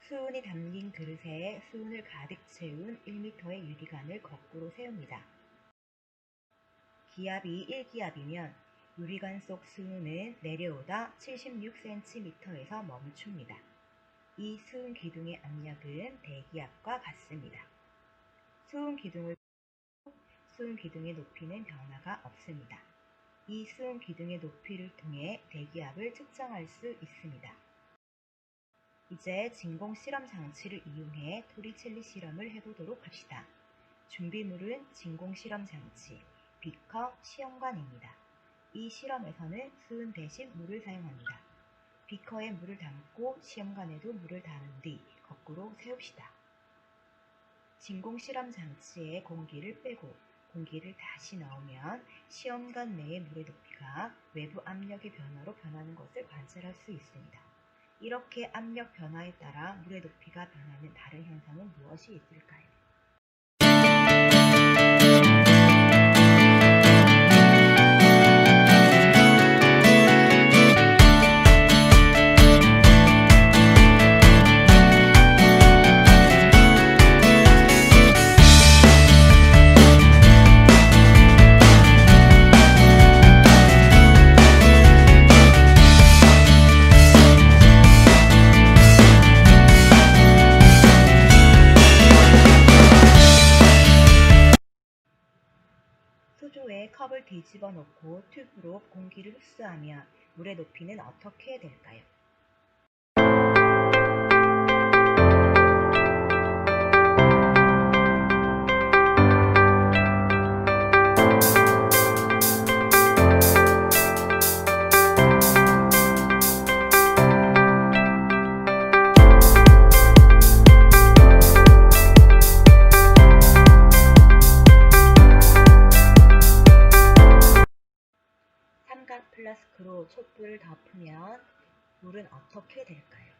수은이 담긴 그릇에 수은을 가득 채운 1m의 유리관을 거꾸로 세웁니다. 기압이 1기압이면 유리관 속 수은은 내려오다 76cm에서 멈춥니다. 이 수은 기둥의 압력은 대기압과 같습니다. 수은 기둥을 수은 기둥의 높이는 변화가 없습니다. 이 수은 기둥의 높이를 통해 대기압을 측정할 수 있습니다. 이제 진공 실험 장치를 이용해 토리첼리 실험을 해보도록 합시다. 준비물은 진공 실험 장치, 비커, 시험관입니다. 이 실험에서는 수은 대신 물을 사용합니다. 비커에 물을 담고 시험관에도 물을 담은 뒤 거꾸로 세웁시다. 진공 실험 장치에 공기를 빼고 공기를 다시 넣으면 시험관 내의 물의 높이가 외부 압력의 변화로 변하는 것을 관찰할 수 있습니다. 이렇게 압력 변화에 따라 물의 높이가 변하는 다른 현상은 무엇이 있을까요? 수조에 컵을 뒤집어 놓고 튜브로 공기를 흡수하면 물의 높이는 어떻게 될까요? 촛불을 덮으면 물은 어떻게 될까요?